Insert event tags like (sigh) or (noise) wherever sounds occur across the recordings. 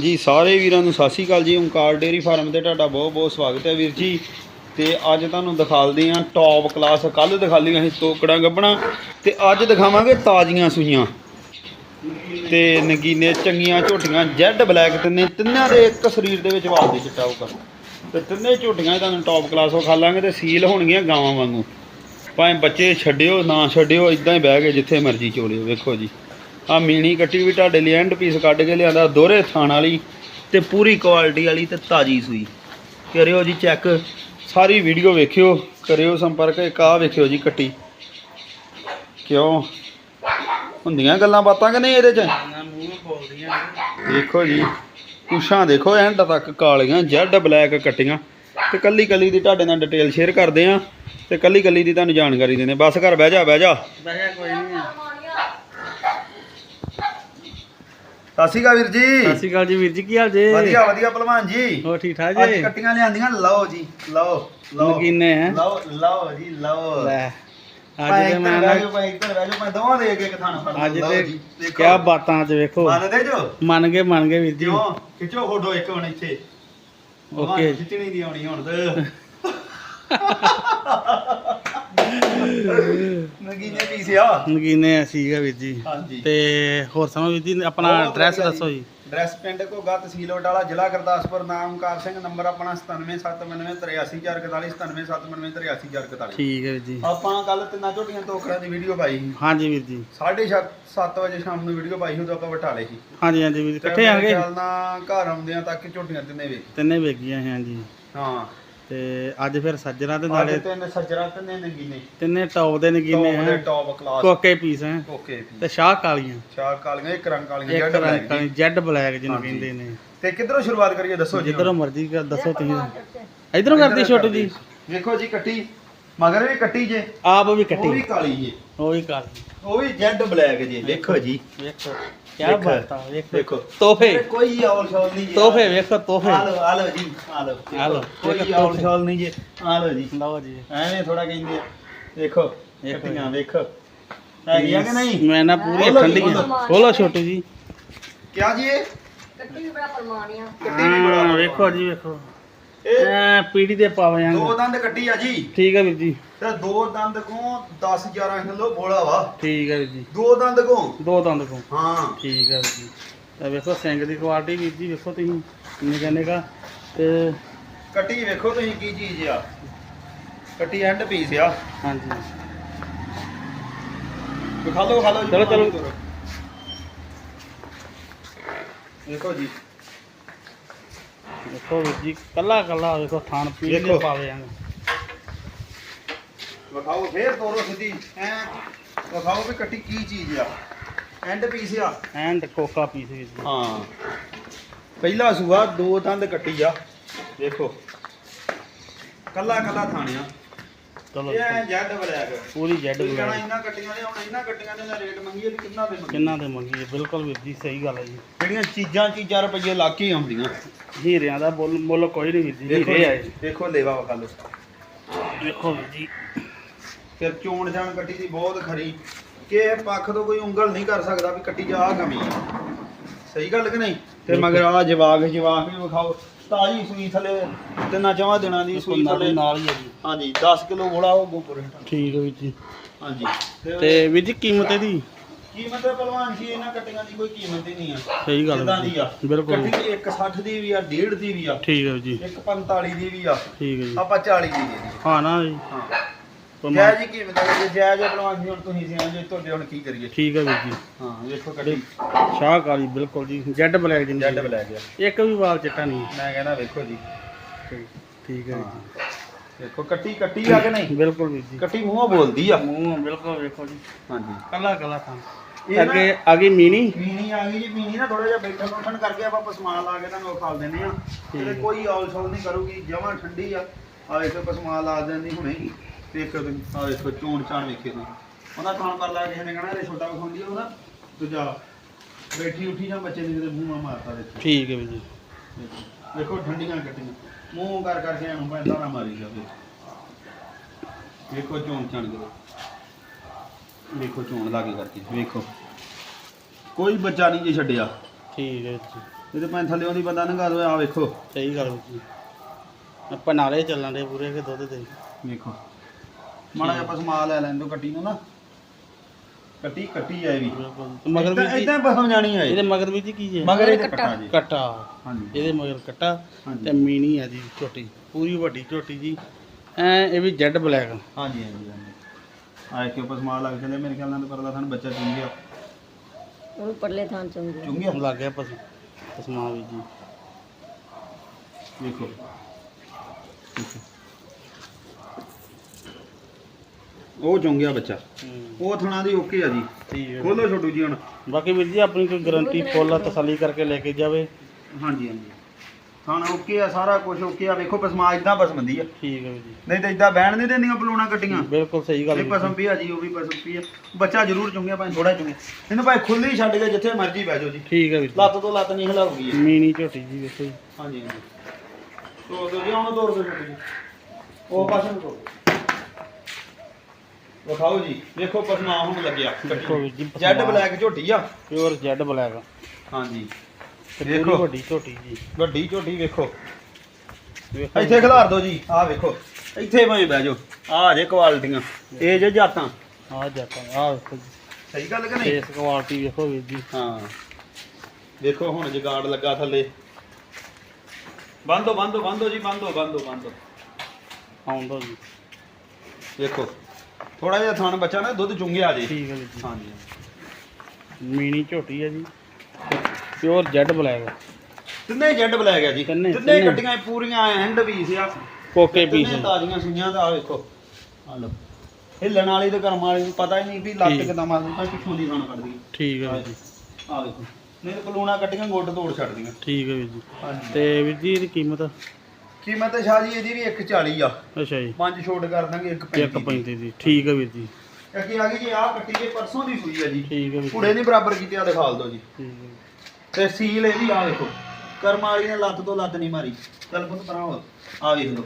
ਜੀ, ਸਾਰੇ ਵੀਰਾਂ ਨੂੰ ਸਤਿ ਸ਼੍ਰੀ ਅਕਾਲ ਜੀ। ਓਮਕਾਰ ਡੇਅਰੀ ਫਾਰਮ ਤੇ ਤੁਹਾਡਾ ਬਹੁਤ ਬਹੁਤ ਸਵਾਗਤ ਹੈ ਵੀਰ ਜੀ। ਤੇ ਅੱਜ ਤੁਹਾਨੂੰ ਦਿਖਾਲਦੇ ਆਂ ਟੌਪ ਕਲਾਸ ਕੱਲ ਦਿਖਾਲੀਆਂ ਸੀ ਤੋਕੜਾਂ ਗੱਬਣਾ। ਤੇ ਅੱਜ ਦਿਖਾਵਾਂਗੇ ਤਾਜ਼ੀਆਂ ਸੂਈਆਂ। ਤੇ ਨਗੀਨੇ ਚੰਗੀਆਂ ਝੋਟੀਆਂ ਜੈਡ ਬਲੈਕ ਤਿੰਨੇ, ਤਿੰਨਾਂ ਦੇ ਇੱਕ ਸਰੀਰ ਦੇ ਵਿੱਚ ਵਾਲਦੇ ਚਿੱਟਾ ਉਹ ਤੇ ਤਿੰਨੇ ਝੋਟੀਆਂ ਤੁਹਾਨੂੰ ਟੌਪ ਕਲਾਸ ਉਹ ਖਾਲਾਂਗੇ ਤੇ ਸੀਲ ਹੋਣਗੀਆਂ ਗਾਵਾਂ ਵਾਂਗੂ। ਭਾਵੇਂ ਬੱਚੇ ਛੱਡਿਓ, ਨਾ ਛੱਡਿਓ ਇਦਾਂ ਹੀ ਬਹਿ ਕੇ ਜਿੱਥੇ ਮਰਜ਼ੀ ਚੋਲਿਓ ਵੇਖੋ ਜੀ। ਆ ਮੀਣੀ ਕੱਟੀ ਵੀ ਤੁਹਾਡੇ ਲਈ ਐਂਡ ਪੀਸ ਕੱਢ ਕੇ ਲਿਆਂਦਾ ਦੋਹਰੇ ਥਾਣ ਵਾਲੀ ਤੇ ਪੂਰੀ ਕੁਆਲਿਟੀ ਵਾਲੀ ਤੇ ਤਾਜੀ ਸੂਈ। ਕਰਿਓ ਜੀ ਚੈੱਕ ਸਾਰੀ ਵੀਡੀਓ ਵੇਖਿਓ ਕਰਿਓ ਸੰਪਰਕ ਇੱਕ ਆ ਵੇਖਿਓ ਜੀ ਕੱਟੀ। ਕਿਉਂ? ਹੁੰਦੀਆਂ ਗੱਲਾਂ ਬਾਤਾਂ ਕਿ ਨਹੀਂ ਇਹਦੇ 'ਚ? ਦੇਖੋ ਜੀ ਕੁਸ਼ਾਂ ਦੇਖੋ ਐਂਡ ਤੱਕ ਕਾਲੀਆਂ ਜੈਡ ਬਲੈਕ ਕੱਟੀਆਂ। ਤੇ ਕੱਲੀ ਕੱਲੀ ਦੀ ਤੁਹਾਡੇ ਨਾਲ ਡਿਟੇਲ ਸ਼ੇਅਰ ਕਰਦੇ ਆ ਤੇ ਕੱਲੀ ਕੱਲੀ ਦੀ ਤੁਹਾਨੂੰ ਜਾਣਕਾਰੀ ਦਿੰਦੇ ਬਸ ਘਰ ਬਹਿ ਜਾ ਬਹਿ ਜਾ। ਬਹਿਆ ਕੋਈ ਨਹੀਂ ਸਤਿ ਸ਼੍ਰੀ ਅਕਾਲ ਵੀਰ ਜੀ। ਸਤਿ ਸ਼੍ਰੀ ਅਕਾਲ ਜੀ ਵੀਰ ਜੀ ਕੀ ਹਾਲ ਜੇ? ਵਧੀਆ ਵਧੀਆ ਭਲਵਾਨ ਜੀ। ਹੋ ਠੀਕ ਠਾਕ ਅੱਜ ਜੀ? ਕੱਟੀਆਂ ਲਿਆਂਦੀਆਂ ਲਓ ਜੀ ਲਓ ਲਓ। ਨਗੀਨੇ ਹੈ। ਲਓ ਲਓ ਜੀ ਲਓ। ਲੈ ਅੱਜ ਭਾਈ ਤੇ ਮੈਂ ਨਾ ਭਾਈ ਇੱਧਰ ਜਾਓ ਮੈਂ ਦੋਵਾਂ ਦੇ ਕੇ ਇੱਕ ਥਾਣ ਫੜ ਲਓ, ਅੱਜ ਲਓ ਤੇ ਜੀ, ਦੇਖੋ। ਕਿਆ ਬਾਤਾਂ ਚ ਵੇਖੋ। ਮੰਨਦੇ ਜੋ ਮੰਨ ਗਏ ਮੰਨ ਗਏ ਵੀਰ ਜੀ। ਕਿਉਂ? ਖਿੱਚੋ ਫੋਟੋ ਇੱਕ ਹੁਣ ਇੱਥੇ। ਓਕੇ। ਓਕੇ ਖਿੱਚਣੀ ਦੀ ਆਉਣੀ ਹੁਣ। ਤੇ (laughs) ਨਗੀਨੇ ਪੀਸ ਆ ਨਗੀਨੇ ਸੀਗਾ ਵੀਰ ਜੀ। ਹਾਂਜੀ। ਤੇ ਹੋਰ ਸਮਝ ਵੀਰ ਜੀ ਆਪਣਾ ਬਹੁਤ ਐਡਰੈਸ ਵਧੀਆ ਦੱਸੋ ਜੀ। ਡਰੈਸ ਪਿੰਡ ਘੋਗਾ ਤਹਿਸੀਲ ਬਟਾਲਾ ਜ਼ਿਲ੍ਹਾ ਗੁਰਦਾਸਪੁਰ ਨਾਮ ਕਾਰ ਸਿੰਘ ਨੰਬਰ ਆਪਣਾ 9779384497 ਠੀਕ ਹੈ ਵੀਰ ਜੀ। ਆਪਾਂ ਕੱਲ ਤਿੰਨਾਂ ਝੋਟੀਆਂ ਤੋਕੜਾਂ ਦੀ ਵੀਡੀਓ ਪਾਈ ਸੀ। ਹਾਂਜੀ ਵੀਰ ਜੀ। 7:30 ਵਜੇ ਸ਼ਾਮ ਨੂੰ ਵੀਡੀਓ ਪਾਈ ਸੀ ਉਦੋਂ ਆਪਾਂ ਬਟਾਲੇ ਸੀ। ਹਾਂਜੀ ਹਾਂਜੀ ਵੀਰ ਜੀ, ਇਕੱਠੇ ਤੇ ਮੇਰੇ ਗਏ? ਖਿਆਲ ਨਾਲ ਘਰ ਆਉਂਦਿਆਂ ਤੱਕ ਝੋਟੀਆਂ ਤਿੰਨੇ ਵੇਖ। ਤਿੰਨੇ ਵੇਗੀਆਂ ਸੀ, ਹਾਂਜੀ। ਹਾਂ। ਤੇ ਅੱਜ ਫਿਰ ਸੱਜਣਾ ਤੇ ਨਾਲੇ ਤਿੰਨ ਸੱਜਰਾ ਤਿੰਨੇ ਨਗੀਨੇ। ਤਿੰਨੇ ਟੌਪ ਦੇ ਨਗੀਨੇ ਟੌਪ ਦੇ ਹੈ ਟੌਪ ਕਲਾਸ ਕੋਕੇ ਪੀਸ ਹੈ। ਓਕੇ ਤੇ ਸ਼ਾਹ ਕਾਲੀਆਂ। ਚਾਰ ਕਾਲੀਆਂ ਇੱਕ ਰੰਗ ਕਾਲੀਆਂ ਇੱਕ ਜੈਡ ਬਲੈਕ ਰੰਗ ਜੈਡ ਬਲੈਕ ਜਿਹਨੂੰ ਹਾਂਜੀ। ਕਹਿੰਦੇ ਨੇ। ਤੇ ਕਿੱਧਰੋਂ ਸ਼ੁਰੂਆਤ ਕਰੀਏ ਦੱਸੋ ਜੀ ਜਿੱਧਰੋਂ ਮਰਜ਼ੀ ਕਰ ਦੱਸੋ ਤੁਸੀਂ। ਇਧਰੋਂ ਕਰਦੀ ਛੋਟੂ ਜੀ। ਵੇਖੋ ਜੀ ਕੱਟੀ। ਮਗਰ ਵੀ ਕੱਟੀ ਜੇ। ਆਪ ਵੀ ਉਹ ਵੀ ਕੱਟੀ ਕਾਲੀ ਜੇ। ਉਹ ਵੀ ਕਾਲੀ। ਉਹ ਵੀ ਜੈਡ ਬਲੈਕ ਜੇ ਵੇਖੋ ਜੀ। ਵੇਖੋ ਕੀ ਵੇਖੋ। ਬਾਤ ਆ ਵੇਖੋ। ਵੇਖੋ। ਤੋਹਫੇ। ਕੋਈ ਔਲ ਸ਼ੌਲ ਨਹੀਂ ਜੀ। ਤੋਹਫੇ ਵੇਖੋ ਤੋਹਫੇ। ਆ ਲਓ ਆ ਲਓ ਜੀ ਆ ਲਓ ਆ ਲਓ। ਕੋਈ ਵੇਖੋ ਔਲ ਤੋਹਫੇ। ਸ਼ੌਲ ਨਹੀਂ ਜੀ। ਆ ਲਓ ਜੀ। ਲਓ ਜੀ। ਐਵੇਂ ਥੋੜਾ ਕਹਿੰਦੇ ਆ। ਵੇਖੋ ਵੇਖੋ ਕੱਟੀਆਂ ਵੇਖੋ। ਹੈਗੀਆਂ ਕਿ ਨਹੀਂ? ਮੈਂ ਨਾ ਪੂਰੀ ਖੋਲੋ ਜੀ, ਠੰਡੀਆਂ। ਖੋਲੋ। ਖੋਲੋ ਛੋਟੂ ਜੀ। ਕਿਆ ਜੀ ਇਹ? ਕੱਟੀ ਵੀ ਬੜਾ ਪਰਮਾਣਿਆ। ਕੱਟੀ ਵੀ ਬੜਾ ਹਾਂ, ਵੇਖੋ ਜੀ ਵੇਖੋ। ਇਹ ਐ ਪੀੜੀ ਦੇ ਪਾਵਿਆਂ ਦੋ ਦੰਦ ਕੱਟੀ ਆ ਜੀ। ਠੀਕ ਹੈ ਵੀਰ ਜੀ। ਤੇ ਦੋ ਦੰਦ ਕੋ 10 11 ਕਿਲੋ ਬੋਲਾ ਵਾ। ਠੀਕ ਹੈ ਵੀਰ ਜੀ। ਦੋ ਦੰਦ ਕੋ ਦੋ ਦੰਦ ਕੋ ਹਾਂ। ਠੀਕ ਹੈ ਵੀਰ ਜੀ। ਇਹ ਵੇਖੋ ਸਿੰਘ ਦੀ ਕੁਆਲਿਟੀ ਵੀਰ ਜੀ ਵੇਖੋ ਤੁਸੀਂ ਕਿੰਨੇ ਕਹਿੰਦੇ ਕਾ। ਤੇ ਕੱਟੀ ਵੇਖੋ ਤੁਸੀਂ ਕੀ ਚੀਜ਼ ਆ। ਕੱਟੀ ਐਂਡ ਪੀਸ ਆ। ਹਾਂਜੀ। ਵਿਖਾ ਲਓ ਵਿਖਾ ਲਓ ਚਲੋ, ਚਲੋ। ਵੇਖੋ ਜੀ। ਵੇਖੋ ਵੀਰ ਜੀ ਕੱਲਾ ਕੱਲਾ ਵੇਖੋ ਥਾਣ ਪੀੜੀ ਦੇ ਵੇਖੋ। ਪਾਵਿਆਂ ਵਿਖਾਓ ਫੇਰ ਤੋਰੋ ਸਿੱਧੀ। ਐ ਵਿਖਾਓ ਵੀ ਕੱਟੀ ਕੀ ਚੀਜ਼ ਆ। ਐਂਡ ਪੀਸ ਆ। ਐਂਡ ਕੋਕਾ ਪੀਸ ਵੀਰ ਜੀ ਹਾਂ। ਪਹਿਲਾ ਸੂਆ ਦੋ ਦੰਦ ਕੱਟੀ ਆ। ਵੇਖੋ ਕੱਲਾ ਕੱਲਾ ਥਾਣਿਆ ਚਲੋ ਇਹ ਐ ਜੈਡ ਬਲੈਕ। ਪੂਰੀ ਜੈਡ ਤੁਸੀਂ ਕਹਿਣਾ ਬਲੈਕ ਇਹਨਾਂ ਕੱਟੀਆਂ ਦੇ ਹੁਣ ਇਹਨਾਂ ਕੱਟੀਆਂ ਦੇ ਨਾਲ ਰੇਟ ਮੰਗੀਏ ਤੇ ਕਿੰਨਾ ਦੇ ਮੰਗੀਏ? ਕਿੰਨਾ ਦੇ ਮੰਗੀ ਬਿਲਕੁਲ ਵੀਰ ਜੀ ਸਹੀ ਗੱਲ ਹੈ ਜੀ। ਜਿਹੜੀਆਂ ਚੀਜ਼ਾਂ ਚੀਜ਼ਾਂ ਰੁਪਏ ਲੱਗ ਕੇ ਆਉਂਦੀਆਂ। ਹੀਰਿਆਂ ਦਾ ਮੁੱਲ ਮੁੱਲ ਕੋਈ ਨਹੀਂ ਵੀਰ ਜੀ ਦੇਖੋ ਹੀਰੇ ਆਏ। ਦੇਖੋ ਲੇਵਾ ਵਿਖਾ ਲਓ। ਵੇਖੋ ਵੀਰ ਜੀ। ਫਿਰ ਚੋਣ ਜਾਣ ਕੱਟੀ ਦੀ ਬਹੁਤ ਖਰੀ। ਕਿਸੇ ਪੱਖ ਤੋਂ ਕੋਈ ਉਂਗਲ ਨਹੀਂ ਕਰ ਸਕਦਾ ਵੀ ਕੱਟੀ ਜਾ ਆ ਕਮੀ ਸਹੀ ਗੱਲ ਕਿ ਨਹੀਂ? ਤੇ ਮਗਰ ਆ ਜਵਾਗ ਜਵਾਗ ਵੀ ਵਿਖਾਓ। ਤਾਜੀ ਸੂਈ ਥਲੇ ਤਿੰਨਾਂ ਚਵਾਂ ਦਿਨਾਂ ਦੀ ਸੂਈ ਥਲੇ। ਨਾਲ ਹੀ ਹੈ ਜੀ। ਹਾਂਜੀ 10 ਕਿਲੋ ਬੋਲਾ ਉਹ ਗੋਪੁਰ ਠੀਕ ਹੈ ਵੀਰ ਜੀ। ਹਾਂਜੀ। ਤੇ ਵੀਰ ਜੀ ਕੀਮਤ ਇਹਦੀ? ਕੀਮਤ ਹੈ ਪਹਿਲਵਾਨ ਜੀ ਇਹਨਾਂ ਕੱਟੀਆਂ ਦੀ ਕੋਈ ਕੀਮਤ ਹੀ ਨਹੀਂ ਆ। ਸਹੀ ਗੱਲ ਜਿੱਦਾਂ ਦੀ ਆ। ਬਿਲਕੁਲ। ਕੱਟੀ 160 ਦੀ ਵੀ ਆ 1.5 ਦੀ ਵੀ ਆ। ਠੀਕ ਹੈ ਜੀ। 145 ਦੀ ਵੀ ਆ। ਠੀਕ ਹੈ ਜੀ। ਆਪਾਂ 40 ਦੀ ਦੇ ਹਾਂ ਨਾ ਜੀ। ਹਾਂ। ਜੈ ਜੀ ਕੀਮਤ ਹੈ ਜੇ? ਜੈ ਜੈ ਪਹਿਲਵਾਨ ਜੀ ਹੁਣ ਤੁਸੀਂ ਸਿਆਣੇ ਜੇ ਤੁਹਾਡੇ ਹੁਣ ਕੀ ਕਰੀਏ? ਠੀਕ ਹੈ ਵੀਰ ਜੀ। ਹਾਂ ਵੇਖੋ ਕੱਟੀ ਸ਼ਾਹ ਕਾਲੀ ਬਿਲਕੁਲ ਜੀ। ਜੈਡ ਬਲੈਕ ਜੀ ਜੈਡ ਬਲੈਕ ਆ। ਇੱਕ ਵੀ ਵਾਲ ਚਿੱਟਾ ਨਹੀਂ। ਮੈਂ ਕਹਿੰਦਾ ਵੇਖੋ ਜੀ। ਠੀਕ ਹੈ। ਹਾਂ ਵੇਖੋ ਕੱਟੀ ਕੱਟੀ ਆ ਕਿ ਜੀ ਨਹੀਂ? ਬਿਲਕੁਲ ਵੀਰ ਜੀ। ਕੱਟੀ ਮੂੰਹੋਂ ਬੋਲਦੀ ਆ। ਮੂੰਹ ਬਿਲਕੁਲ ਵੇਖੋ ਜੀ। ਹਾਂਜੀ। ਕੱਲਾ ਕੱਲਾ ਥਾਂ ਇਹ ਨਾ- ਅੱਗੇ ਆ ਗਈ ਮੀਨੀ? ਮੀਨੀ ਆ ਗਈ ਜੀ ਮੀਨੀ ਨਾ ਥੋੜਾ ਜਿਹਾ ਬੈਠਣ ਬੈਠਣ ਕਰਕੇ ਆਪਾਂ ਪਸਮਾਨ ਲਾ ਕੇ ਤੁਹਾਨੂੰ ਖਾਲ ਦਿੰਦੇ ਆ ਠੀਕ ਤੇ ਹੈ। ਕੋਈ ਔਲ ਸੌਲ ਨਹੀਂ ਕਰੂਗੀ ਜਮਾਂ ਠੰਡੀ ਆ। ਆ ਵੇਖੋ ਪਸਮਾਨ ਲਾ ਦਿੰਦੀ ਹੁਣੇ ਹੀ। ਤੇ ਇੱਕ ਆ ਵੇਖੋ ਚੋਣ ਚਾਣ ਵੇਖੇ ਤੁਸੀਂ। ਉਹਦਾ ਖਾਣ ਕਰ ਲਾ ਕਿਸੇ ਨੇ ਕਹਣਾ ਇਹ ਛੋਟਾ ਵਿਖਾਉਂਦੀ ਉਹਦਾ। ਦੂਜਾ ਬੈਠੀ ਉੱਠੀ ਜਾਂ ਬੱਚੇ ਨੇ ਕਿਤੇ ਮੂੰਹ ਮਾਰਤਾ ਦੇਖੋ। ਠੀਕ ਹੈ ਵੀਰ ਜੀ। ਵੇਖੋ ਠੰਡੀਆਂ ਕੱਟੀਆਂ। ਮੂੰਹ ਕਰ ਕਰਕੇ ਇਹਨੂੰ ਪੈਂਦਾ ਨਾ ਮਾਰੀ ਜਾਵੇ। ਵੇਖੋ ਚੋਣ ਚਣ ਕੇ ਵੇਖੋ ਚੋਣ ਲਾਗੇ ਕਰਕੇ ਵੇਖੋ। ਕੋਈ ਬੱਚਾ ਨਹੀਂ ਜੇ ਛੱਡਿਆ। ਠੀਕ ਹੈ ਜੀ। ਇਹਦੇ ਭਾਵੇਂ ਥੱਲਿਓਂ ਦੀ ਬੰਦਾ ਨੰਗਾ ਦੋ ਆ ਵੇਖੋ। ਸਹੀ ਗੱਲ ਵੀਰ ਜੀ। ਆਪਾਂ ਨਾਲੇ ਚੱਲਣ ਦੇ ਪੂਰੇ ਕੇ ਦੁੱਧ ਦੇ। ਵੇਖੋ। ਮਾੜਾ ਜਿਹਾ ਪਸਮਾ ਲੈ ਲੈਣ ਦੋ ਕੱਟੀ ਨੂੰ ਨਾ। ਕੱਟੀ ਕੱਟੀ ਆ ਇਹ ਵੀ। ਮਗਰ ਵੀਰ ਜੀ ਇਦਾਂ ਪਸਮ ਜਾਣੀ ਆ ਇਹਦੇ ਇਹ ਮਗਰ ਵੀਰ ਜੀ ਕੀ ਹੈ? ਮਗਰ ਇਹ ਕੱਟਾ ਜੀ। ਕੱਟਾ। ਹਾਂਜੀ। ਇਹਦੇ ਮਗਰ ਕੱਟਾ ਤੇ ਮੀਣੀ ਆ ਜੀ ਝੋਟੀ ਪੂਰੀ ਵੱਡੀ ਝੋਟੀ ਜੀ। ਐ ਇਹ ਵੀ ਜੈਡ ਬਲੈਕ। ਹਾਂਜੀ ਹਾਂਜੀ ਆਏ ਕਿ ਪਸਮਾ ਲੱਗ ਜਾਂਦੇ ਮੇਰੇ ਖਿਆਲ ਨਾਲ ਪਰਲਾ ਥਾਨ ਬੱਚਾ ਚੁੰਗ ਗਿਆ। ਉਹ ਪਰਲੇ ਥਾਂ ਚੰਗੇ ਚੁੰਗ ਗਿਆ? ਲੱਗ ਗਿਆ ਪਸ ਪਸਮਾ ਵੀ ਜੀ। ਵੇਖੋ ਉਹ ਚੁੰਗ ਗਿਆ ਬੱਚਾ ਉਹ ਥਣਾ ਦੀ ਓਕੇ ਆ ਜੀ। ਠੀਕ ਹੈ। ਖੋਲੋ ਛੋਟੂ ਜੀ ਹੁਣ। ਬਾਕੀ ਵੀਰ ਜੀ ਆਪਣੀ ਕੋਈ ਗਾਰੰਟੀ ਫੁੱਲ ਆ ਤਸੱਲੀ ਕਰਕੇ ਲੈ ਕੇ ਜਾਵੇ। ਹਾਂਜੀ ਹਾਂਜੀ। ਥਾਣਾ ਓਕੇ ਆ ਸਾਰਾ ਕੁਝ ਓਕੇ ਆ। ਵੇਖੋ ਪਸਮਾ ਇਦਾਂ ਪਸਮੰਦੀ ਆ। ਠੀਕ ਹੈ ਵੀਰ ਜੀ। ਨਹੀਂ ਤਾਂ ਇਦਾਂ ਬਹਿਣ ਨਹੀਂ ਦਿੰਦੀਆਂ ਬਲੂਣਾ ਕੱਟੀਆਂ। ਬਿਲਕੁਲ ਸਹੀ ਗੱਲ ਇਹ। ਪਸਮ ਵੀ ਆ ਜੀ ਉਹ ਵੀ ਪਸਮ ਵੀ ਆ। ਬੱਚਾ ਜ਼ਰੂਰ ਚੁੰਗਿਆ ਭਾਵੇਂ ਥੋੜਾ ਚੁੰਗਿਆ ਇਹਨੂੰ ਭਾਵੇਂ ਖੁੱਲੀ ਛੱਡ ਕੇ ਜਿੱਥੇ ਮਰਜ਼ੀ ਬਹਿ ਜਾਓ ਜੀ। ਠੀਕ ਹੈ ਵੀਰ ਜੀ। ਲੱਤ ਤੋਂ ਲੱਤ ਨਹੀਂ ਹਿਲਾਉਗੀ ਮੀਣੀ ਝੋਟੀ ਜੀ ਵੇਖੋ ਜੀ। ਹਾਂਜੀ ਹਾਂਜੀ। ਤੋੜ ਦੋ ਜੀ ਉਹਨੂੰ ਤੋੜ ਦੋ ਜੀ। ਉਹ ਪਾਸੇ ਨੂੰ ਤੋੜ ਵਿਖਾਓ ਜੀ। ਵੇਖੋ ਪਸਮਾ ਹੁਣ ਲੱਗਿਆ। ਵੇਖੋ ਵੀਰ ਜੀ ਜੈਡ ਬਲੈਕ ਝੋਟੀ ਆ। Pure jet black. ਹਾਂਜੀ। ਤੇ। ਪੂਰੀ ਵੱਡੀ ਝੋਟੀ ਜੀ। ਵੱਡੀ ਝੋਟੀ ਵੇਖੋ। ਵੇਖੋ ਇੱਥੇ ਖਿਲਾਰ ਦਿਓ ਜੀ। ਆਹ ਵੇਖੋ। ਇੱਥੇ ਭਾਵੇਂ ਬਹਿ ਜਾਓ। ਆਹ ਜੇ ਕੁਆਲਟੀਆਂ। ਇਹ ਜੇ ਜਾਤਾਂ। ਆ ਜਾਤਾ ਆ ਵੇਖੋ ਜੀ। ਸਹੀ ਗੱਲ ਕਿ ਨਹੀਂ? ਫੇਸ ਕੁਆਲਿਟੀ ਵੇਖੋ ਵੀਰ ਜੀ। ਹਾਂ। ਵੇਖੋ ਹੁਣ ਜਗਾੜ ਲੱਗਾ ਥੱਲੇ। ਬੰਦੋ ਬੰਦੋ ਬੰਦੋ ਜੀ ਬੰਦੋ ਬੰਦੋ ਬੰਦੋ ਆਉਂਦਾ ਜੀ। ਵੇਖੋ। ਥੋੜਾ ਜਿਹਾ ਥਣ ਬੱਚਾ ਨਾ ਦੁੱਧ ਚੁੰਗਿਆ ਜੀ। ਠੀਕ ਹੈ ਵੀਰ ਜੀ। ਹਾਂਜੀ। ਮੀਣੀ ਝੋਟੀ ਹੈ ਜੀ। Pure jet black. ਤਿੰਨੇ ਜੈਡ ਬਲੈਕ ਆ ਜੀ। ਤਿੰਨੇ- ਤਿੰਨੇ ਤਿੰਨੇ। ਗੱਡੀਆਂ ਪੂਰੀਆਂ ਐਂਡ ਪੀਸ ਆ। ਕੋਕੇ ਪੀਸ ਤਿੰਨੇ ਤਾਜ਼ੀਆਂ ਸੁਈਆਂ ਦਾ ਆ ਵੇਖੋ। ਆ ਲਓ। ਹਿੱਲਣ ਵਾਲੀ ਤੇ ਕਰਮ ਵਾਲੀ ਨੂੰ ਪਤਾ ਹੀ ਨਹੀਂ ਵੀ ਲੱਤ ਠੀਕ। ਕਿਦਾਂ ਮਾਰਦੀ ਤਾਂ ਪਿੱਛੋਂ ਦੀ ਖਾਣ ਕੱਢਦੀ ਠੀਕ ਹੈ ਵੀਰ ਜੀ। ਆ ਵੇਖੋ। ਨਹੀਂ ਤਾਂ ਬਲੂਣਾ ਕੱਟੀਆਂ ਗੋਡ ਤੋੜ ਛੱਡਦੀਆਂ ਠੀਕ ਹੈ ਵੀਰ ਜੀ। ਹਾਂਜੀ। ਤੇ ਵੀਰ ਜੀ ਇਹਦੀ ਕੀਮਤ? ਕੀਮਤ ਸ਼ਾਹ ਜੀ ਇਹਦੀ ਵੀ 140 ਆ। ਅੱਛਾ ਜੀ। ਪੰਜ ਛੋਟ ਕਰ ਦਾਂਗੇ 135 135 ਦੀ। ਠੀਕ ਹੈ ਵੀਰ ਜੀ। ਅੱਗੇ ਆ ਗਈ ਜੀ ਆਹ ਕੱਟੀ ਜੇ ਪਰਸੋਂ ਦੀ ਸੂਈ ਆ ਜੀ। ਠੀਕ ਹੈ ਵੀਰ ਕੁੜੇ ਨਹੀਂ ਬਰਾਬਰ ਕੀਤੇ ਆ ਦਿਖਾਲ ਦਿਓ ਜੀ। ਠੀਕ ਹੈ ਤੇ ਸੀਲ ਇਹਦੀ ਆ ਵੇਖੋ। ਕਰਮ ਵਾਲੀ ਨੇ ਲੱਤ ਤੋਂ ਲੱਤ ਨਹੀਂ ਮਾਰੀ। ਚੱਲ ਪੁੱਤ ਪਰਾਂ ਹੋ। ਆ ਵੇਖ ਲਓ।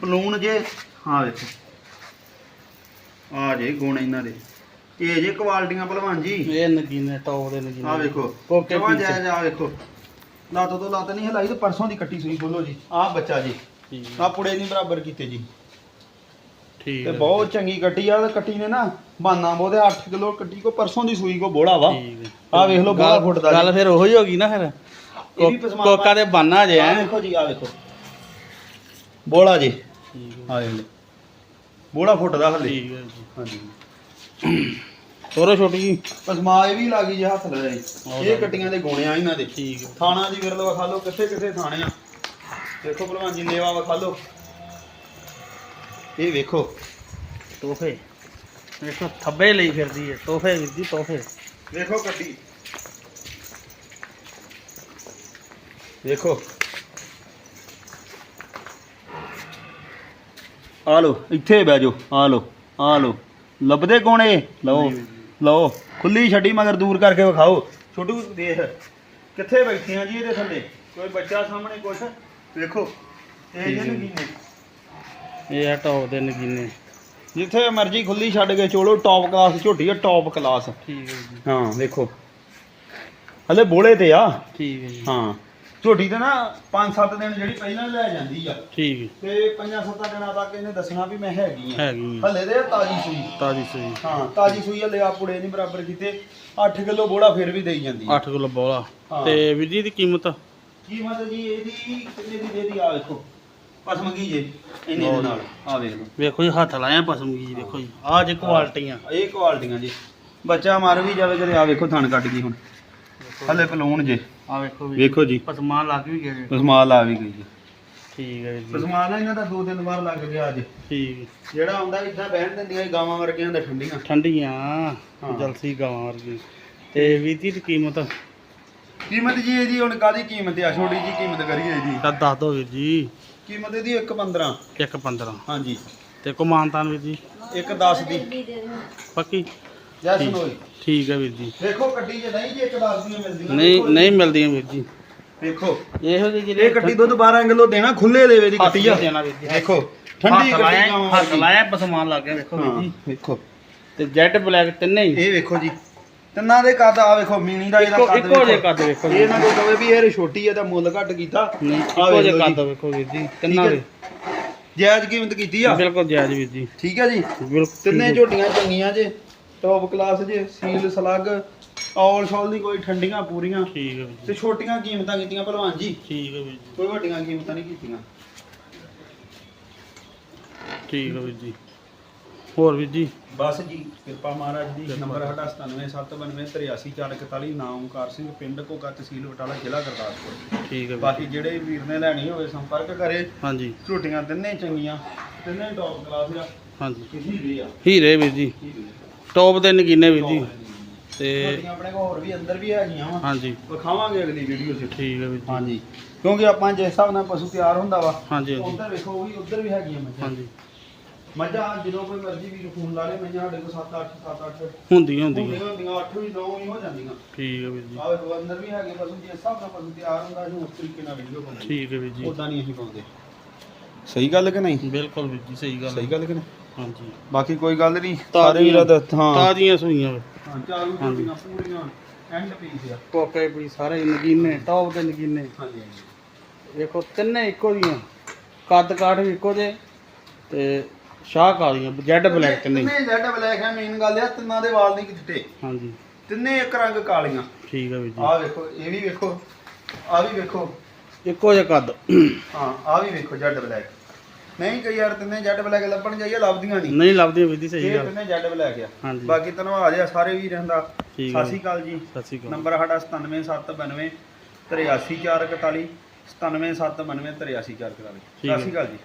ਪਲੂਣ ਜੇ ਹਾਂ ਵੇਖੋ। ਆ ਜੇ ਗੁਣ ਇਹਨਾਂ ਦੇ। ਇਹ ਜੇ ਕੁਆਲਟੀਆਂ ਭਲਵਾਨ ਜੀ। ਇਹ ਨਗੀਨੇ ਟੌਪ ਦੇ ਨਗੀਨੇ। ਆ ਵੇਖੋ। ਕੋਕੇ ਪੀਸ। ਆ ਵੇਖੋ। ਲੱਤ ਤੋਂ ਲੱਤ ਨਹੀਂ ਹਲਾਈ ਤੇ ਪਰਸੋਂ ਦੀ ਕੱਟੀ ਸੂਈ ਖੋਲੋ ਜੀ। ਆ ਬੱਚਾ ਜੀ। ਠੀਕ। ਆ ਪੁੜੇ ਨਹੀਂ ਬਰਾਬਰ ਕੀਤੇ ਜੀ। ਠੀਕ ਤੇ ਬਹੁਤ ਚੰਗੀ ਕੱਟੀ ਆ ਤੇ ਕੱਟੀ ਨੇ ਨਾ ਬਾਨਾ ਬੋਦੇ 8 ਕਿਲੋ ਕੱਟੀ ਕੋ ਪਰਸੋਂ ਦੀ ਸੂਈ ਕੋ ਬੋੜਾ ਵਾ। ਆ ਵੇਖ ਲਓ ਬੋੜਾ ਫੁੱਟਦਾ। ਗੱਲ ਫਿਰ ਉਹੀ ਹੋ ਗਈ ਨਾ ਫਿਰ। ਕੋਕਾ ਦੇ ਬਾਨਾ ਜੇ ਆ ਵੇਖੋ ਜੀ ਆ ਵੇਖੋ ਬੋਲਾ ਜੀ। ਆ ਵੇਖ ਲਓ। ਬੋੜਾ ਫੁੱਟਦਾ ਹਲੇ। ਠੀਕ ਹੈ ਜੀ। ਹਾਂਜੀ। ਤੋਰੋ ਛੋਟੀ ਜੀ? ਪਸਮਾ ਇਹ ਵੀ ਲੱਗੀ ਜੀ ਹੱਥ ਲੈ ਆਹ ਇਹ ਕੱਟੀਆਂ ਦੇ ਗੁਣੇ ਆ ਇਹਨਾਂ ਦੇ। ਠੀਕ ਥਾਣਾ ਦੀ ਵਿਰਲ ਵਿਖਾ ਲਓ ਕਿੱਥੇ ਕਿੱਥੇ ਥਾਣੇ ਆ। ਦੇਖੋ ਭਲਵਾਨ ਜੀ ਲੇਵਾ ਵਿਖਾ ਲਓ। ਇਹ ਵੇਖੋ। ਤੋਹਫੇ। ਵੇਖੋ ਥੱਬੇ ਲਈ ਫਿਰਦੀ ਹੈ। ਤੋਹਫੇ ਜੀ ਤੋਹਫੇ। ਵੇਖੋ ਕੱਟੀ। ਵੇਖੋ। ਆ ਲੋ ਇੱਥੇ ਬਹਿ ਜਾਓ। ਆ ਲੋ ਆ ਲੋ ਲੱਭਦੇ ਕੋਣੇ ਲਓ। ਲਓ ਖੁੱਲੀ ਛੱਡੀ ਮਗਰ ਦੂਰ ਕਰਕੇ ਵਿਖਾਓ। ਛੋਟੂ ਦੇਖ ਕਿੱਥੇ ਬੈਠੀਆਂ ਜੀ ਇਹਦੇ ਥੱਲੇ? ਕੋਈ ਬੱਚਾ ਸਾਹਮਣੇ ਕੁਛ? ਵੇਖੋ ਇਹ ਜੇ। ਨਗੀਨੇ। ਇਹ ਆ ਟੌਪ ਦੇ ਨਗੀਨੇ। ਜਿੱਥੇ ਮਰਜ਼ੀ ਖੁੱਲੀ ਛੱਡ ਕੇ ਚੋਲੋ ਟੌਪ ਕਲਾਸ ਝੋਟੀ ਆ ਟੌਪ ਕਲਾਸ ਠੀਕ ਹੈ ਜੀ। ਹਾਂ ਵੇਖੋ ਹਲੇ ਬੋਲੇ ਤੇ ਆ। ਠੀਕ ਹੈ ਜੀ। ਹਾਂ। ਝੋਟੀ ਤੇ ਨਾ 5-7 ਦਿਨ ਜਿਹੜੀ ਪਹਿਲਾਂ ਲੈ ਜਾਂਦੀ ਆ। ਠੀਕ ਤੇ 5-7 ਦਿਨਾਂ ਤੱਕ ਇਹਨੇ ਦੱਸਣਾ ਵੀ ਮੈਂ ਹੈਗੀ ਆ। ਹੈਗੀ ਹੈ। ਹਲੇ ਦੇ ਆ ਤਾਜੀ ਸੂਈ। ਤਾਜੀ ਸੂਈ। ਹਾਂ ਤਾਜੀ ਸੂਈ ਹਲੇ ਆ ਪੁੜੇ ਨਹੀਂ ਬਰਾਬਰ ਕੀਤੇ। 8 ਕਿਲੋ ਬੋੜਾ ਫਿਰ ਵੀ ਦੇਈ ਜਾਂਦੀ ਆ। 8 ਕਿਲੋ ਬੋਲਾ ਹਾਂ। ਤੇ ਵੀਰ ਜੀ ਦੀ ਕੀਮਤ? ਕੀਮਤ ਜੀ ਇਹਦੀ ਕਿੰਨੇ ਦੀ ਇਹਦੀ ਆ ਵੇਖੋ। ਪਸਮਗੀ ਜੇ ਇਹਨੇ ਦੇ ਨਾਲ। ਆ ਵੇਖ। ਲਓ ਵੇਖੋ ਜੀ ਹੱਥ ਲਾਇਆ ਪਸਮਗੀ ਜੀ ਵੇਖੋ ਜੀ। ਆਹ ਜੇ ਕੁਆਲਟੀਆਂ। ਇਹ ਕੁਆਲਟੀਆਂ ਜੀ। ਬੱਚਾ ਮਰ ਵੀ ਜਾਵੇ ਕਦੇ ਆ ਵੇਖੋ ਥਣ ਕੱਟ ਗਈ ਹੁਣ। ਹਲੇ ਪਲੂਣ ਜੇ। ਆ ਵੇਖੋ ਵੀ ਵੇਖੋ ਜੀ। ਪਸਮਾਨ ਲੱਗ ਵੀ ਗਿਆ ਜੀ। ਪਸਮਾਲ ਆ ਵੀ ਗਈ ਜੀ। ਠੀਕ ਹੈ ਜੀ। ਪਸਮਾਲ ਨਾ ਇਹਨਾਂ ਦਾ ਦੋ ਤਿੰਨ ਵਾਰ ਲੱਗ ਗਿਆ ਅੱਜ। ਠੀਕ ਹੈ। ਜਿਹੜਾ ਆਉਂਦਾ ਇੱਦਾਂ ਬਹਿਣ ਦਿੰਦੀਆਂ ਸੀ ਗਾਵਾਂ ਵਰਗੀਆਂ ਦਾ ਠੰਡੀਆਂ। ਠੰਡੀਆਂ ਹਾਂ। ਜਲਸੀ ਗਾਵਾਂ ਵਰਗੀ ਤੇ ਵੀਰ ਜੀ ਦੀ ਕੀਮਤ? ਕੀਮਤ ਜੀ ਇਹਦੀ ਹੁਣ ਕਾਦੀ ਕੀਮਤ ਆ? ਛੋਟੀ ਜੀ ਕੀਮਤ ਕਰੀਏ ਜੀ। ਤਾਂ ਦੱਸ ਦਿਓ ਵੀਰ ਜੀ। ਕੀਮਤ ਇਹਦੀ 1.15 ਇੱਕ 15 ਹਾਂਜੀ। ਤੇ ਕੁਮਾਨਤਾਨ ਵੀਰ ਜੀ? 1.10 ਦੀ ਦੇ ਦੇ। ਪੱਕੀ? ਜੈ ਠੀਕ। ਹੈ ਵੀਰ ਜੀ। ਵੇਖੋ ਕੱਟੀ ਜੇ ਨਹੀਂ ਜੇ 1.10 ਦੀਆਂ ਮਿਲਦੀਆਂ। ਨਹੀਂ ਨਹੀਂ ਮਿਲਦੀਆਂ ਵੀਰ ਜੀ। ਵੇਖੋ ਇਹੋ ਜਿਹੇ ਜਿਹੜੇ ਇਹ ਕੱਟੀ ਦੁੱਧ 12 ਕਿਲੋ ਦੇਣਾ ਖੁੱਲੇ ਦੇਵੇ ਦੀ ਕੱਟੀ ਆ। ਵੇਖੋ ਠੰਡੀ ਕੱਟੀ ਹੱਥ। ਲਾਇਆ ਪਸਮਾਨ ਲੱਗ ਗਿਆ ਵੇਖੋ ਵੀਰ ਜੀ। ਵੇਖੋ। ਤੇ ਜੈਡ ਬਲੈਕ ਤਿੰਨੇ ਹੀ। ਇਹ ਵੇਖੋ ਜੀ। ਤਿੰਨਾਂ ਦੇ ਕੱਦ ਆ ਵੇਖੋ ਮੀਣੀ ਦਾ ਇਹਦਾ ਕੱਦ ਇੱਕੋ ਜੇ। ਕੱਦ ਵੇਖੋ ਇਹ ਨਾ ਕੋਈ ਕਵੇ ਵੀ ਇਹ ਛੋਟੀ ਹੈ ਤਾਂ ਮੁੱਲ ਘੱਟ ਕੀਤਾ। ਨਹੀਂ ਇੱਕੋ ਜੇ। ਕੱਦ। ਵੇਖੋ ਵੀਰ ਜੀ ਤਿੰਨਾਂ ਦੇ। ਜਾਇਜ਼ ਕੀਮਤ ਕੀਤੀ ਆ। ਬਿਲਕੁਲ ਜਾਇਜ਼ ਵੀਰ ਜੀ। ਠੀਕ ਹੈ ਜੀ। ਬਿਲਕੁਲ ਤਿੰਨੇ ਝੋਟੀਆਂ ਚੰਗੀਆਂ ਜੇ। ਟੌਪ ਕਲਾਸ ਜੇ ਸੀਲ ਸਲੱਗ ਔਲ ਸ਼ੌਲ ਦੀ ਕੋਈ ਠੰਡੀਆਂ ਪੂਰੀਆਂ ਠੀਕ ਹੈ ਵੀਰ ਜੀ ਤੇ ਛੋਟੀਆਂ ਕੀਮਤਾਂ ਕੀਤੀਆਂ ਭਲਵਾਨ ਜੀ। ਠੀਕ ਹੈ ਵੀਰ ਜੀ। ਕੋਈ ਵੱਡੀਆਂ ਕੀਮਤਾਂ ਨਹੀਂ ਕੀਤੀਆਂ। ਠੀਕ ਹੈ ਵੀਰ ਜੀ। ਹੋਰ ਵੀਰ ਜੀ? ਬਸ ਜੀ ਕਿਰਪਾ ਮਹਾਰਾਜ ਦੀ ਨੰਬਰ ਸਾਡਾ 9779838441 ਨਾਮ ਓਮਕਾਰ ਸਿੰਘ ਪਿੰਡ ਕੋਕਾ ਤਹਿਸੀਲ ਬਟਾਲਾ ਜ਼ਿਲ੍ਹਾ ਗੁਰਦਾਸਪੁਰ। ਠੀਕ ਹੈ ਵੀਰ ਬਾਕੀ ਜਿਹੜੇ ਵੀਰ ਨੇ ਲੈਣੀ ਹੋਵੇ ਸੰਪਰਕ ਕਰੇ। ਹਾਂਜੀ। ਝੋਟੀਆਂ ਤਿੰਨੇ ਚੰਗੀਆਂ ਤਿੰਨੇ ਟੌਪ ਕਲਾਸ ਆ। ਹਾਂਜੀ। ਕਿਸੇ ਵੀ ਆ। ਹੀਰੇ ਵੀਰ ਜੀ। ਹੀਰੇ। ਟੌਪ ਦੇ ਨਗੀਨੇ ਵੀਰ ਜੀ। ਤੇ ਆਪਣੇ ਕੋਲ ਹੋਰ ਵੀ ਅੰਦਰ ਵੀ ਹੈਗੀਆਂ ਵਾ। ਹਾਂਜੀ। ਵਿਖਾਵਾਂਗੇ ਅਗਲੀ ਵੀਡੀਓ 'ਚ। ਠੀਕ ਹੈ ਵੀਰ ਜੀ। ਹਾਂਜੀ। ਕਿਉਂਕਿ ਆਪਾਂ ਜਿਸ ਹਿਸਾਬ ਨਾਲ ਪਸ਼ੂ ਤਿਆਰ ਹੁੰਦਾ ਵਾ ਹਾਂਜੀ ਹਾਂਜੀ। ਉਧਰ ਵੇਖੋ ਉਹ ਵੀ ਉਧਰ ਵੀ ਹੈਗੀਆਂ ਮੱਝਾਂ। ਹਾਂਜੀ। ਮੱਝਾਂ ਜਦੋਂ ਕੋਈ ਮਰਜ਼ੀ ਵੀਰ ਫੋਨ ਲਾ ਲੇ ਮੱਝਾਂ ਸਾਡੇ ਕੋਲ 7 8 7 8 ਹੁੰਦੀਆਂ ਹੁੰਦੀਆਂ। ਹੁੰਦੀਆਂ ਹੁੰਦੀਆਂ। 8 ਵੀ 9 ਵੀ ਹੋ ਜਾਂਦੀਆਂ। ਠੀਕ ਹੈ ਵੀਰ ਜੀ। ਆਹ ਅੰਦਰ ਵੀ ਹੈਗੇ ਪਸ਼ੂ ਜਿਸ ਹਿਸਾਬ ਨਾਲ ਪਸ਼ੂ ਤਿਆਰ ਹੁੰਦਾ ਅਸੀਂ ਉਸ ਤਰੀਕੇ ਨਾਲ ਵੀਡੀਓ ਪਾਉਂਦੇ ਠੀਕ ਹੈ ਵੀਰ ਜੀ। ਉਦਾਂ ਨਹੀਂ ਅਸੀਂ ਪਾਉਂਦੇ ਸਹੀ ਗੱਲ ਕਿ ਨਹੀਂ? ਬਿਲਕੁਲ ਵੀਰ ਜੀ ਸਹੀ ਗੱਲ ਸਹੀ ਹੈ ਗੱਲ ਕਿ ਨਹੀਂ? ਹਾਂਜੀ। ਬਾਕੀ ਕੋਈ ਗੱਲ ਨਹੀਂ ਸਾਰੇ ਵੀਰਾਂ ਦਾ ਹਾਂ। ਤਾਜ਼ੀਆਂ ਸੂਈਆਂ ਹਾਂ, ਚਾਲੂ ਝੋਟੀਆਂ ਪੂਰੀਆਂ ਐਂਡ ਪੀਸ ਆ। ਕੋਕੇ ਵੀ ਸਾਰੇ ਨਗੀਨੇ ਟੌਪ ਦੇ ਨਗੀਨੇ। ਹਾਂਜੀ ਹਾਂਜੀ। ਵੇਖੋ ਤਿੰਨੇ ਇੱਕੋ ਜੀਆਂ ਕੱਦ ਕਾਠ ਵੀ ਇੱਕੋ ਜੇ ਤੇ ਸ਼ਾਹ ਕਾਲੀਆਂ ਜੈਡ ਬਲੈਕ ਤਿੰਨੇ। ਹੀ। ਤਿੰਨੇ ਜੈਡ ਬਲੈਕ ਹੈ ਮੇਨ ਗੱਲ ਆ ਤਿੰਨਾਂ ਦੇ ਵਾਲ ਨਹੀਂ ਚਿੱਟੇ ਹਾਂਜੀ। ਤਿੰਨੇ ਇੱਕ ਰੰਗ ਕਾਲੀਆਂ। ਠੀਕ ਹੈ ਵੀਰ ਜੀ। ਆਹ ਵੇਖੋ ਇਹ ਵੀ ਵੇਖੋ ਆਹ ਵੀ ਵੇਖੋ। ਇੱਕੋ ਜਿਹਾ ਕੱਦ। ਹਾਂ ਆਹ ਵੀ ਵੇਖੋ ਜੈਡ ਬਲੈਕ। ਨਹੀਂ ਕਈ ਯਾਰ ਤਿੰਨੇ ਜੈਡ ਬਲੈਕ ਲੱਭਣ ਜਾਈਏ ਲੱਭਦੀਆਂ ਨਹੀਂ। ਨਹੀਂ ਲੱਭਦੀਆਂ ਜੀ ਸਹੀ ਇਹ ਗੱਲ। ਤਿੰਨੇ ਜੈਡ ਬਲੈਕ ਆ। ਹਾਂਜੀ। ਬਾਕੀ ਧੰਨਵਾਦ ਆ ਸਾਰੇ ਵੀਰਾਂ ਦਾ ਠੀਕ ਸਤਿ ਹੈ ਸ਼੍ਰੀ ਅਕਾਲ ਜੀ। ਸਤਿ ਸ਼੍ਰੀ ਅਕਾਲ। ਨੰਬਰ ਸਾਡਾ 97792 83441 97792 83441 ਸਤਿ ਸ਼੍ਰੀ ਅਕਾਲ ਜੀ।